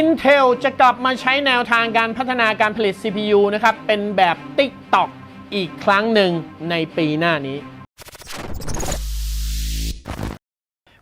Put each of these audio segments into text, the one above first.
Intel จะกลับมาใช้แนวทางการพัฒนาการผลิต CPU นะครับ เป็นแบบ TikTok อีกครั้งหนึ่งในปีหน้านี้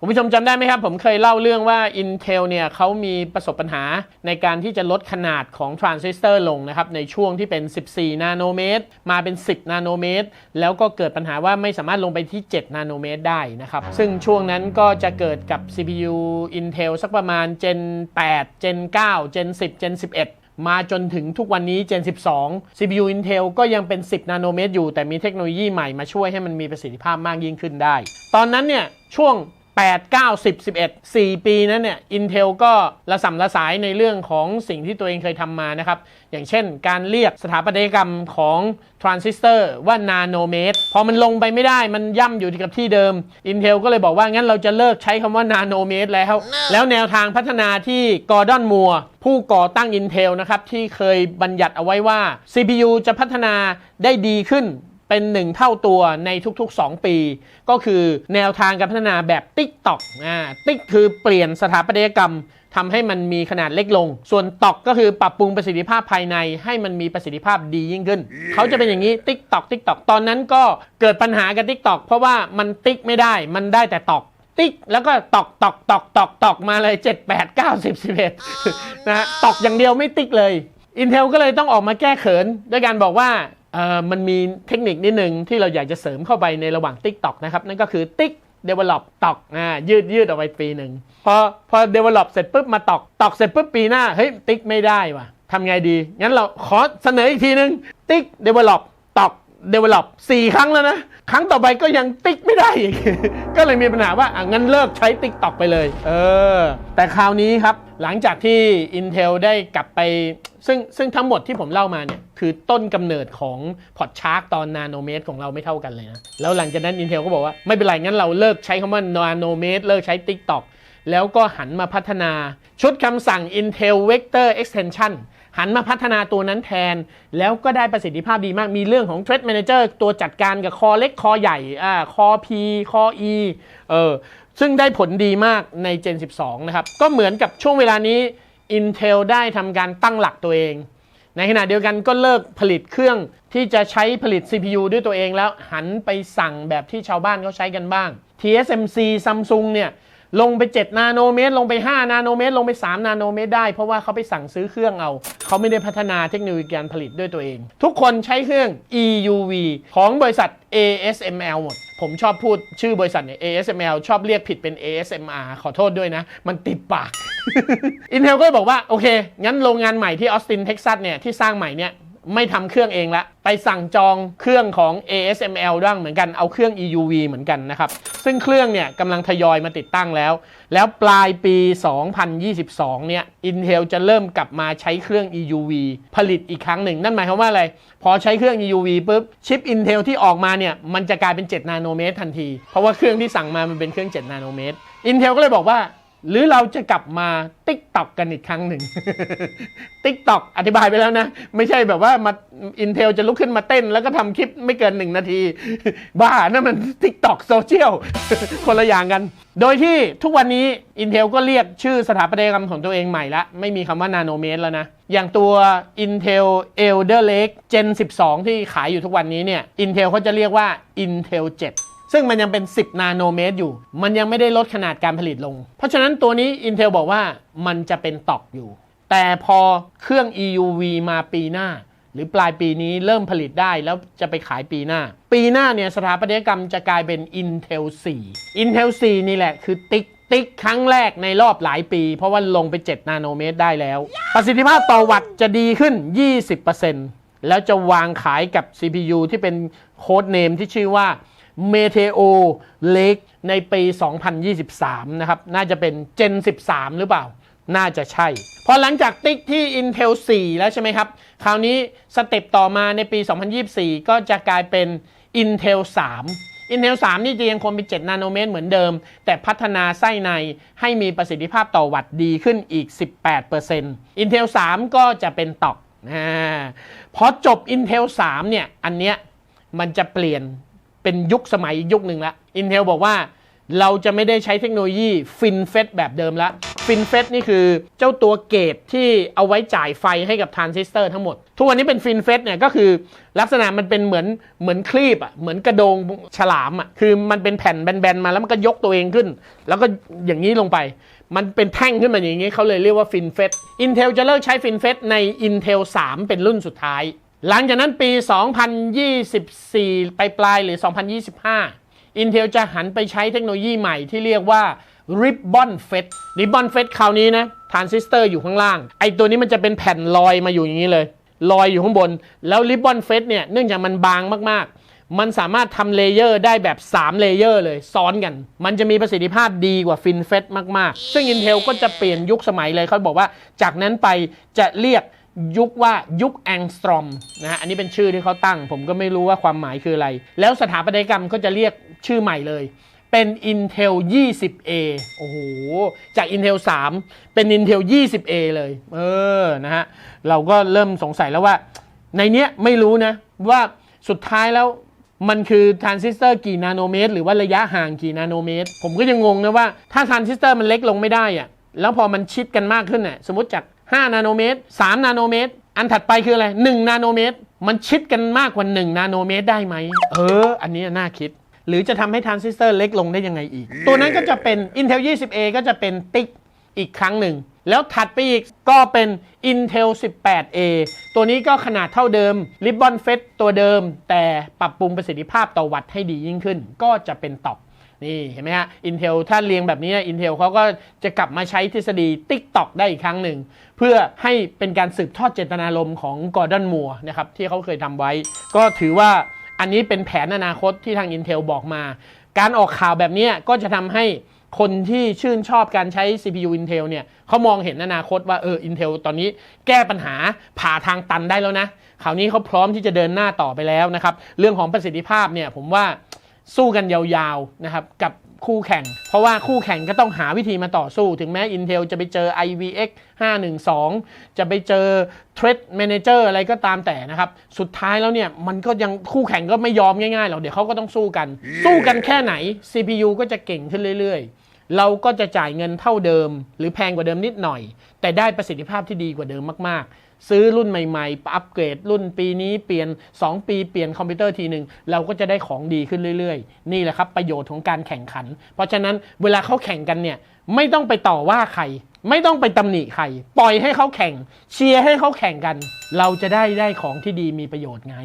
คุณผู้ชมจำได้ไหมครับ ผมเคยเล่าเรื่องว่า Intel เนี่ยเขามีประสบปัญหาในการที่จะลดขนาดของทรานซิสเตอร์ลงนะครับ ในช่วงที่เป็น 14 นาโนเมตร มาเป็น 10 นาโนเมตร แล้วก็เกิดปัญหาว่าไม่สามารถลงไปที่ 7 นาโนเมตรได้นะครับ ซึ่งช่วงนั้นก็จะเกิดกับ CPU Intel สักประมาณ Gen 8 Gen 9 Gen 10 Gen 11มาจนถึงทุกวันนี้ Gen 12 CPU Intel ก็ยังเป็น 10 นาโนเมตรอยู่ แต่มีเทคโนโลยีใหม่มาช่วยให้มันมีประสิทธิภาพมากยิ่งขึ้นได้ ตอนนั้นเนี่ยช่วง 8 9 10 11 4 ปีนั้นเนี่ย Intel ก็ระสำระสายในเรื่องของสิ่งที่ตัวเองเคยทำมานะครับ อย่างเช่นการเรียกสถาปัตยกรรมของทรานซิสเตอร์ว่านาโนเมตรพอมันลงไปไม่ได้มันย่ำอยู่ที่กับที่เดิม Intel ก็เลยบอกว่างั้นเราจะเลิกใช้คำว่านาโนเมตรแล้ว แล้วแนวทางพัฒนาที่กอร์ดอนมัวผู้ก่อตั้ง Intel นะครับ ที่เคยบัญญัติเอาไว้ว่า CPU จะพัฒนาได้ดีขึ้น เป็น 1 เท่าตัวในทุกๆ 2 ปี ก็คือแนวทางการพัฒนาแบบ TikTok อ่า Tik คือเปลี่ยนสถาปัตยกรรมทำให้มันมีขนาดเล็กลง ส่วน Tok ก็คือปรับปรุงประสิทธิภาพภายใน ให้มันมีประสิทธิภาพดียิ่งขึ้นเขาจะเป็นอย่างนี้ TikTok TikTok ตอนนั้นก็เกิดปัญหากับ TikTok เพราะว่ามันติ๊กไม่ได้มันได้แต่ตอกติ๊กแล้วก็ตอกตอกตอกตอกตอกมาเลย 7 8 9 10 11นะฮะตอกอย่างเดียวไม่ติ๊กเลย Intel ก็เลยต้องออกมาแก้เขิน ด้วยการบอกว่า มันมีเทคนิคนิดนึงที่เราอยากจะเสริมเข้าไปในระหว่าง TikTok นะครับ นั่นก็คือ Tik develop ตอกอ่ายืดยืดออกไปปีหนึ่งพอพอ develop เสร็จปุ๊บมาตอกตอกเสร็จปุ๊บปีหน้า เฮ้ย ติ๊กไม่ได้ว่ะทำไงดี งั้นเราขอเสนออีกทีนึง ติ๊ก develop ตอก develop 4 ครั้งแล้วนะ ครั้งต่อไปก็ยังติ๊กไม่ได้อีก ก็เลยมีปัญหาว่าอะงั้นเลิกใช้ TikTok ไปเลย เออ แต่คราวนี้ครับ หลังจากที่ Intel ได้กลับไป ซึ่งซึ่งทั้งหมดที่ผมเล่ามาเนี่ย คือต้นกำเนิดของพอร์ชาร์กตอนนาโนเมตรของเราไม่เท่ากันเลยนะ แล้วหลังจากนั้น Intel ก็บอกว่าไม่เป็นไร งั้นเราเลิกใช้คำว่านาโนเมตรเลิกใช้ TikTok แล้วก็หันมาพัฒนาชุดคำสั่ง Intel Vector Extension หันมาพัฒนาตัวนั้นแทน แล้วก็ได้ประสิทธิภาพดีมากมีเรื่องของ Trade Manager ตัวจัดการกับคอเล็กคอใหญ่อ่าคอ P คอ E เออซึ่งได้ผลดีมากใน Gen 12 นะครับ ก็เหมือนกับช่วงเวลานี้ Intel ได้ทำการตั้งหลักตัวเองในขณะเดียวกันก็เลิกผลิตเครื่องที่จะใช้ผลิต CPU ด้วยตัวเองแล้วหันไปสั่งแบบที่ชาวบ้านเขาใช้กันบ้าง TSMC Samsung เนี่ย ลงไป 7 นาโนเมตร ลงไป 5 นาโนเมตร ลงไป 3 นาโนเมตรได้ เพราะว่าเขาไปสั่งซื้อเครื่องเอา เขาไม่ได้พัฒนาเทคโนโลยีการผลิตด้วยตัวเอง ทุกคนใช้เครื่อง EUV ของบริษัท ASML หมด ผมชอบพูดชื่อบริษัทเนี่ย ASML ชอบเรียกผิดเป็น ASMR ขอโทษด้วยนะ มันติดปาก Intel ก็เลยบอกว่า โอเค งั้นโรงงานใหม่ที่ออสตินเท็กซัสเนี่ยที่สร้างใหม่เนี่ย ไม่ทำเครื่องเองละ ไปสั่งจองเครื่องของ ASML ด้วยเหมือนกัน เอาเครื่อง EUV เหมือนกันนะครับ ซึ่งเครื่องเนี่ยกำลังทยอยมาติดตั้งแล้ว แล้วปลายปี 2022 เนี่ย Intel จะเริ่มกลับมาใช้เครื่อง EUV ผลิตอีกครั้งหนึ่ง นั่นหมายความว่าอะไร พอใช้เครื่อง EUV ปุ๊บ ชิป Intel ที่ออกมาเนี่ย มันจะกลายเป็น 7 นาโนเมตรทันที เพราะว่าเครื่องที่สั่งมามันเป็นเครื่อง 7 นาโนเมตร Intel ก็เลยบอกว่า หรือเราจะกลับมาติ๊กตอกกันอีกครั้งหนึ่งติ๊กตอกอธิบายไปแล้วนะ ไม่ใช่แบบว่ามา Intel จะลุกขึ้นมาเต้น แล้วก็ทำคลิปไม่เกินหนึ่งนาที บ้านั่นมันติ๊กตอกโซเชียลคนละอย่างกัน โดยที่ทุกวันนี้ Intel ก็เรียกชื่อสถาปัตยกรรมของตัวเองใหม่ละ ไม่มีคำว่านาโนเมตรแล้วนะ อย่างตัว Intel Elder Lake Gen 12 ที่ขายอยู่ทุกวันนี้เนี่ย Intel เขาจะเรียกว่า Intel 7 ซึ่งมันยังเป็น 10 นาโนเมตรอยู่ มันยังไม่ได้ลดขนาดการผลิตลง เพราะฉะนั้นตัวนี้ Intel บอกว่ามันจะเป็นตอกอยู่ แต่พอเครื่อง EUV มาปีหน้า หรือปลายปีนี้เริ่มผลิตได้แล้วจะไปขายปีหน้า ปีหน้าเนี่ยสถาปัตยกรรมจะกลายเป็น Intel 4 Intel 4 นี่แหละคือติ๊กติ๊กครั้งแรกในรอบหลายปี เพราะว่าลงไป 7 นาโนเมตรได้แล้ว ประสิทธิภาพต่อวัตต์จะดีขึ้น 20%แล้วจะวางขายกับ CPU ที่เป็นโค้ดเนมที่ชื่อว่า Meteo Lake ในปี 2023 นะครับ น่าจะเป็น Gen 13 หรือเปล่า น่าจะใช่ พอหลังจากติ๊กที่ Intel 4 แล้วใช่ไหมครับ คราวนี้สเต็ปต่อมาในปี 2024 ก็จะกลายเป็น Intel 3 Intel 3 นี่จะยังคงเป็น 7 นาโนเมตรเหมือนเดิม แต่พัฒนาไส้ในให้มีประสิทธิภาพต่อวัตต์ดีขึ้นอีก 18% Intel 3 ก็จะเป็นตอกนะพอจบ Intel 3 เนี่ย อันเนี้ยมันจะเปลี่ยน เป็นยุคสมัยยุคหนึ่งละ Intel บอกว่าเราจะไม่ได้ใช้เทคโนโลยี FinFET แบบเดิมละ FinFET นี่คือเจ้าตัวเกตที่เอาไว้จ่ายไฟให้กับทรานซิสเตอร์ทั้งหมด ทุกวันนี้เป็น FinFET เนี่ยก็คือลักษณะมันเป็นเหมือนเหมือนคลีปอะเหมือนกระโดงฉลามอะคือมันเป็นแผ่นแบนๆมาแล้วมันก็ยกตัวเองขึ้น แล้วก็อย่างนี้ลงไป มันเป็นแท่งขึ้นมาอย่างนี้เขาเลยเรียกว่า FinFET Intel จะเลิกใช้ FinFET ใน Intel 3 เป็นรุ่นสุดท้าย หลังจากนั้นปี 2024 ไปปลายๆหรือ 2025 Intel จะหันไปใช้เทคโนโลยีใหม่ที่เรียกว่า Ribbon FET Ribbon FET คราวนี้นะทรานซิสเตอร์อยู่ข้างล่าง ไอตัวนี้มันจะเป็นแผ่นลอยมาอยู่อย่างนี้เลย ลอยอยู่ข้างบน แล้ว Ribbon FET เนี่ยเนื่องจากมันบางมากๆ มันสามารถทำเลเยอร์ได้แบบ 3 เลเยอร์เลยซ้อนกัน มันจะมีประสิทธิภาพดีกว่า FinFET มากๆ ซึ่ง Intel ก็จะเปลี่ยนยุคสมัยเลยเขาบอกว่า จากนั้นไปจะเรียก ยุคว่ายุคแองสตรอมนะฮะอันนี้เป็นชื่อที่เขาตั้ง ผมก็ไม่รู้ว่าความหมายคืออะไร แล้วสถาปัตยกรรมก็จะเรียกชื่อใหม่เลย เป็น Intel 20A โอ้โห จาก Intel 3 เป็น Intel 20A เลย เออนะฮะเราก็เริ่มสงสัยแล้วว่า ในเนี้ยไม่รู้นะ ว่าสุดท้ายแล้วมันคือทรานซิสเตอร์กี่นาโนเมตร หรือว่าระยะห่างกี่นาโนเมตร ผมก็ยังงงนะว่าถ้าทรานซิสเตอร์มันเล็กลงไม่ได้อะแล้วพอมันชิดกันมากขึ้นน่ะสมมติจาก 5 นาโนเมตร 3 นาโนเมตร อันถัดไปคืออะไร 1 นาโนเมตร มันชิดกันมากกว่า 1 นาโนเมตรได้ไหม เออ อันนี้น่าคิด หรือจะทำให้ทรานซิสเตอร์เล็กลงได้ยังไงอีก ตัวนั้นก็จะเป็น Intel 20A ก็จะเป็นติ๊กอีกครั้งหนึ่ง แล้วถัดไปอีกก็เป็น Intel 18A ตัวนี้ก็ขนาดเท่าเดิม Ribbon f e t ตัวเดิม แต่ปรับปรุงประสิทธิภาพต่อวัตต์ให้ดียิ่งขึ้น ก็จะเป็นตอบ นี่เห็นไหมฮะ Intel ถ้าเรียงแบบนี้นะ Intel เขาก็จะกลับมาใช้ทฤษฎี TikTok ได้อีกครั้งหนึ่ง เพื่อให้เป็นการสืบทอดเจตนารมณ์ของกอร์ดอนมัวนะครับที่เขาเคยทำไว้ ก็ถือว่าอันนี้เป็นแผนอนาคตที่ทาง Intel บอกมา การออกข่าวแบบนี้ก็จะทำให้คนที่ชื่นชอบการใช้ CPU Intel เนี่ยเขามองเห็นอนาคตว่าเออ Intel ตอนนี้แก้ปัญหาผ่าทางตันได้แล้วนะคราวนี้เขาพร้อมที่จะเดินหน้าต่อไปแล้วนะครับ เรื่องของประสิทธิภาพเนี่ยผมว่า สู้กันยาวๆนะครับกับคู่แข่ง เพราะว่าคู่แข่งก็ต้องหาวิธีมาต่อสู้ ถึงแม้ Intel จะไปเจอ IVX 512 จะไปเจอ Threat Manager อะไรก็ตามแต่นะครับ สุดท้ายแล้วเนี่ย มันก็ยังคู่แข่งก็ไม่ยอมง่ายๆหรอกเดี๋ยวเขาก็ต้องสู้กันสู้กันแค่ไหน CPU ก็จะเก่งขึ้นเรื่อยๆ เราก็จะจ่ายเงินเท่าเดิม หรือแพงกว่าเดิมนิดหน่อย แต่ได้ประสิทธิภาพที่ดีกว่าเดิมมากๆ ซื้อรุ่นใหม่ๆ อัปเกรดรุ่นปีนี้เปลี่ยน 2 ปีเปลี่ยนคอมพิวเตอร์ทีหนึ่งเราก็จะได้ของดีขึ้นเรื่อยๆ นี่แหละครับประโยชน์ของการแข่งขัน เพราะฉะนั้นเวลาเขาแข่งกันเนี่ยไม่ต้องไปต่อว่าใคร ไม่ต้องไปตำหนิใคร ปล่อยให้เขาแข่ง เชียร์ให้เขาแข่งกัน เราจะได้ได้ของที่ดีมีประโยชน์ไง